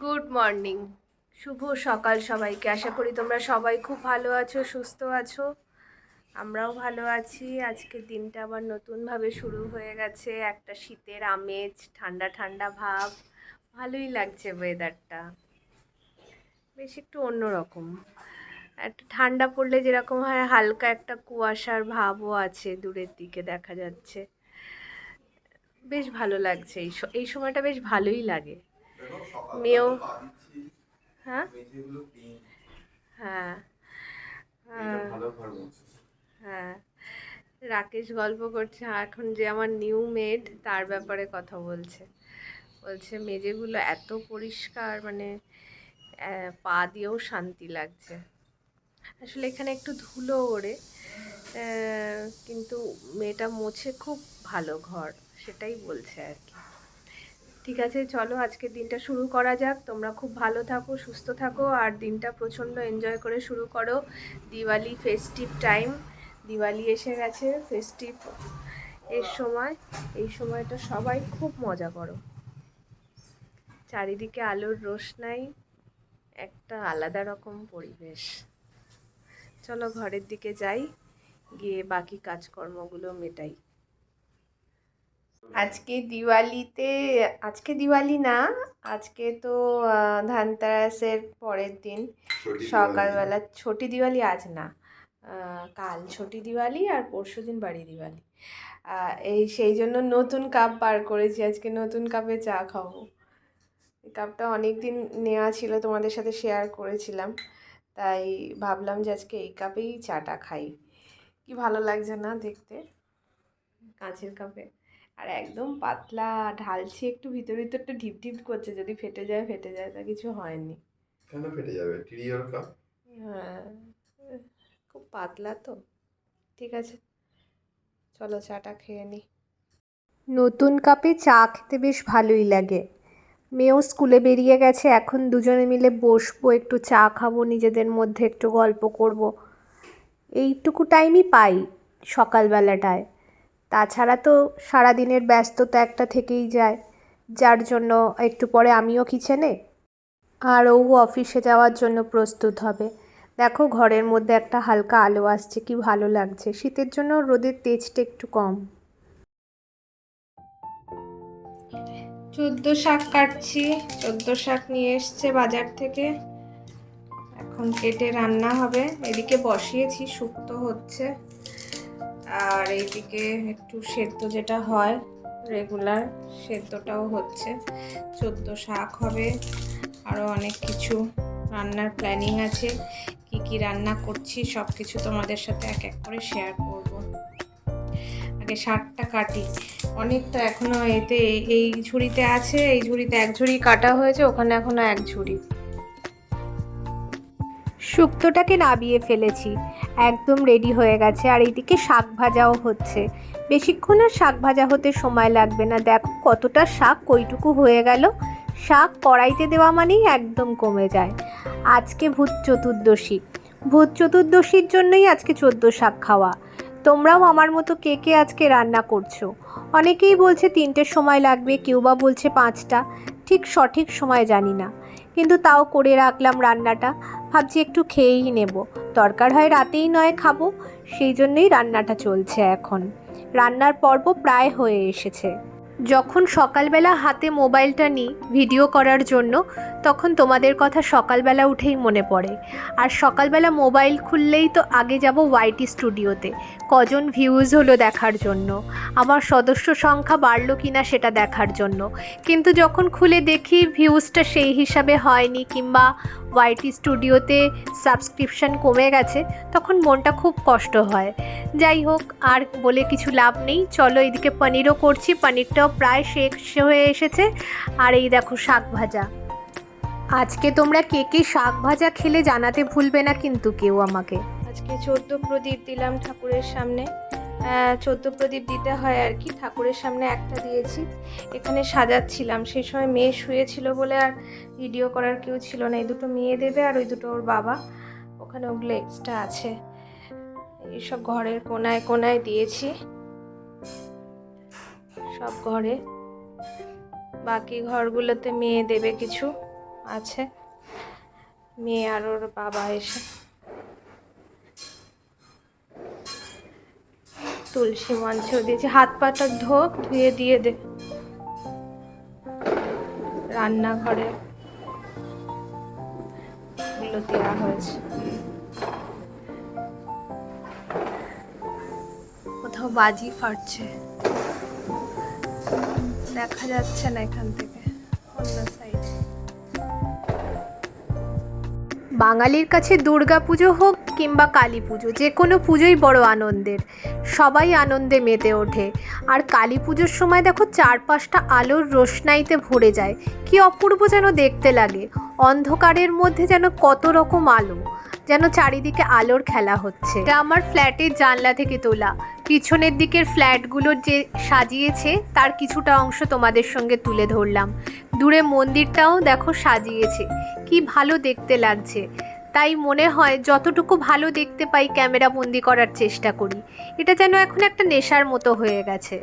Good morning. শুভ সকাল সবাইকে। আশা করি তোমরা সবাই খুব ভালো আছো, সুস্থ আছো। আমরাও ভালো আছি। আজকের দিনটা আবার নতুনভাবে শুরু হয়ে গেছে। একটা শীতের আমেজ, ঠান্ডা ঠান্ডা ভাব। ভালোই লাগছে ওয়েদারটা বেশ একটু অন্যরকম। একটা ঠান্ডা পড়লে যেরকম হয়, হালকা একটা কুয়াশার ভাবও আছে দূরের দিকে, দেখা যাচ্ছে। বেশ ভালো লাগছে। এই এই সময়টা বেশ ভালোই লাগে। মেয়েও। হ্যাঁ? হ্যাঁ। হ্যাঁ। হ্যাঁ। রাকেশ গল্প করছে এখন যে আমার নিউ মেড তার ব্যাপারে কথা বলছে। বলছে মেজেগুলো এত পরিষ্কার মানে পা দিয়েও শান্তি লাগছে। আসলে এখানে একটু ধুলো ওড়ে কিন্তু মেয়েটা মোছে খুব ভালো ঘর সেটাই বলছে আর কি। ঠিক আছে, চলো আজকের দিনটা শুরু করা যাক। তোমরা খুব ভালো থাকো, সুস্থ থাকো, আর দিনটা প্রচণ্ড এনজয় করে শুরু করো। দিওয়ালি ফেস্টিভ টাইম দিওয়ালি এসে গেছে ফেস্টিভ এর সময়। এই সময়টা সবাই খুব মজা করো। চারিদিকে আলোর রোশনাই, একটা আলাদা রকম পরিবেশ। চলো ঘরের দিকে যাই, গিয়ে বাকি কাজকর্মগুলো মেটাই। আজকে দিওয়ালিতে আজকে দিওয়ালি না আজকে তো ধানতেরাসের পরের দিন। সকালবেলা ছোটি দিওয়ালি আজ না কাল ছোটি দিওয়ালি আর পরশু দিন বাড়ি দিওয়ালি। এই সেই জন্য নতুন কাপ বার করেছি আজকে নতুন কাপে চা খাব। এই কাপটা অনেক দিন নেওয়া ছিল তোমাদের সাথে শেয়ার করেছিলাম। তাই ভাবলাম যে আজকে এই কাপেই চাটা খাই। কি ভালো লাগছে না দেখতে? কাঁচের কাপে। আর একদম পাতলা ঢালছি একটু ভিতর ভিতরটা ঢিপ ঢিপ করছে যদি ফেটে যায় ফেটে যায় তা কিছু হয়নি। কেন ফেটে যাবে? টিরিওর কাপ? হ্যাঁ খুব পাতলা তো। ঠিক আছে চলো চাটা খেয়ে নিই নতুন কাপে চা খেতে বেশ ভালোই লাগে। মেয়েও স্কুলে বেরিয়ে গেছে এখন দুজনে মিলে বসবো একটু চা খাব নিজেদের মধ্যে একটু গল্প করব। এইটুকু টাইমই পাই সকালবেলাটায়। তাছাড়া তো সারাদিনের ব্যস্ততা একটা থেকেই যায়, যার জন্য একটু পরে আমিও কিচেনে। আর ও অফিসে যাওয়ার জন্য প্রস্তুত হবে। দেখো ঘরের মধ্যে একটা হালকা আলো আসছে, কি ভালো লাগছে। শীতের জন্য রোদের তেজটা একটু কম। চোদ্দ শাক কাটছি, চোদ্দ শাক নিয়ে এসছে বাজার থেকে। এখন কেটে রান্না হবে। এদিকে বসিয়েছি, শুক্তো হচ্ছে। আর এইদিকে একটু সেদ্ধ যেটা হয় রেগুলার সেদ্ধটাও হচ্ছে। চোদ্দ শাক হবে আরও অনেক কিছু রান্নার প্ল্যানিং আছে। কি কি রান্না করছি সব কিছু তোমাদের সাথে এক এক করে শেয়ার করব। আগে শাকটা কাটি। অনেকটা এখনও এতে এই ঝুড়িতে আছে, এই ঝুড়িতে এক ঝুড়ি কাটা হয়েছে, ওখানে এখনও এক ঝুড়ি। শুক্তোটাকে নাবিয়ে ফেলেছি। একদম রেডি হয়ে গেছে, আর এইদিকে শাক ভাজাও হচ্ছে। বেশিক্ষণ আর শাক ভাজা হতে সময় লাগবে না। দেখো কতটা শাক, কইটুকু হয়ে গেল। শাক কড়াইতে দেওয়া মানেই একদম কমে যায়। আজকে ভূত চতুর্দশী। ভূত চতুর্দশীর জন্যই আজকে চোদ্দ শাক খাওয়া। তোমরাও আমার মতো কে কে আজকে রান্না করছ? অনেকেই বলছে তিনটের সময় লাগবে, কেউ বা বলছে পাঁচটা। ঠিক সঠিক সময় জানি না। কিন্তু তাও করে রাখলাম রান্নাটা। ভাবছি একটু খেয়েই নেব। দরকার হয় রাতেই নয় খাব, সেই জন্যই রান্নাটা চলছে এখন। রান্নার পর্ব প্রায় হয়ে এসেছে। যখন সকালবেলা হাতে মোবাইলটা নিই ভিডিও করার জন্য, তখন তোমাদের কথা সকালবেলা উঠেই মনে পড়ে। আর সকালবেলা মোবাইল খুললেই তো আগে যাব ওয়াইটি স্টুডিওতে, কজন ভিউজ হলো দেখার জন্য, আমার সদস্য সংখ্যা বাড়লো কি না সেটা দেখার জন্য। কিন্তু যখন খুলে দেখি ভিউজটা সেই হিসাবে হয়নি কিংবা ওয়াইটি স্টুডিওতে সাবস্ক্রিপশন কমে গেছে, তখন মনটা খুব কষ্ট হয়। যাই হোক, আর বলে কিছু লাভ নেই। চলো এদিকে পনিরও করছি, পনিরটাও প্রায় শেষ হয়ে এসেছে। আর এই দেখো শাক ভাজা। আজকে তোমরা কে কে শাক ভাজা খেলে জানাতে ভুলবে না কিন্তু কেউ আমাকে। আজকে চোদ্দ প্রদীপ দিলাম ঠাকুরের সামনে। চোদ্দ প্রদীপ দিতে হয় আর কি। ঠাকুরের সামনে একটা দিয়েছি। এখানে সাজাচ্ছিলাম। সেই সময় মেয়ে শুয়েছিল বলে আর ভিডিও করার কেউ ছিল না। এই দুটো মেয়ে দেবে আর ওই দুটো ওর বাবা। ওখানে ওগুলো এক্সট্রা আছে। এইসব ঘরের কোনায় কোনায় দিয়েছি। সব ঘরে। বাকি ঘরগুলোতে মেয়ে দেবে কিছু আছে। মেয়ে আর ওর বাবা এসে। তুলসী মঞ্চেও দিয়েছি। হাত পাটা ধোক ধুয়ে দিয়ে দে। রান্নাঘরে এগুলো দেওয়া হয়েছে। কোথাও বাজি ফাটছে। দেখা যাচ্ছে না এখান থেকে। অন্য বাঙালির কাছে দুর্গা পুজো হোক কিংবা কালী পুজো, যে কোনো পুজোই বড় আনন্দের। সবাই আনন্দে মেতে ওঠে। আর কালী পুজোর সময় দেখো চারপাশটা আলোর রোশনাইতে ভরে যায়। কি অপূর্ব যেন দেখতে লাগে। অন্ধকারের মধ্যে যেন কত রকম আলো। যেন চারিদিকে আলোর খেলা হচ্ছে। আমার ফ্ল্যাটের জানলা থেকে তোলা। পিছনের দিকের ফ্ল্যাটগুলোর যে সাজিয়েছে, তার কিছুটা অংশ তোমাদের সঙ্গে তুলে ধরলাম। দূরে মন্দিরটাও দেখো সাজিয়েছে। কি ভালো দেখতে লাগছে। তাই মনে হয় যতটুকু ভালো দেখতে পাই, ক্যামেরা বন্দি করার চেষ্টা করি। এটা যেন এখন একটা নেশার মতো হয়ে গেছে।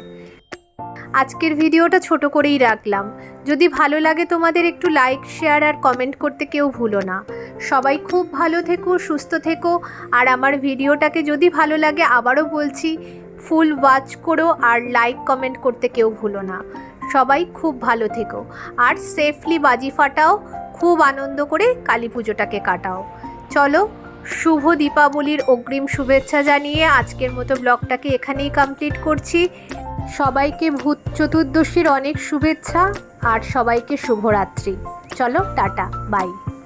আজকের ভিডিওটা ছোট করেই রাখলাম। যদি ভালো লাগে তোমাদের একটু লাইক শেয়ার আর কমেন্ট করতে কেউ ভুলো না। সবাই খুব ভালো থেকো, সুস্থ থেকো। আর আমার ভিডিওটাকে যদি ভালো লাগে আবারও বলছি ফুল ওয়াচ করো আর লাইক কমেন্ট করতে কেউ ভুলো না। সবাই খুব ভালো থেকো। আর সেফলি বাজি ফাটাও, খুব আনন্দ করে কালী পুজোটাকে কাটাও। চলো, শুভ দীপাবলির অগ্রিম শুভেচ্ছা জানিয়ে আজকের মতো ব্লগটাকে এখানেই কমপ্লিট করছি। সবাইকে ভূত চতুর্দশীর অনেক শুভেচ্ছা আর সবাইকে শুভরাত্রি। চলো টাটা বাই।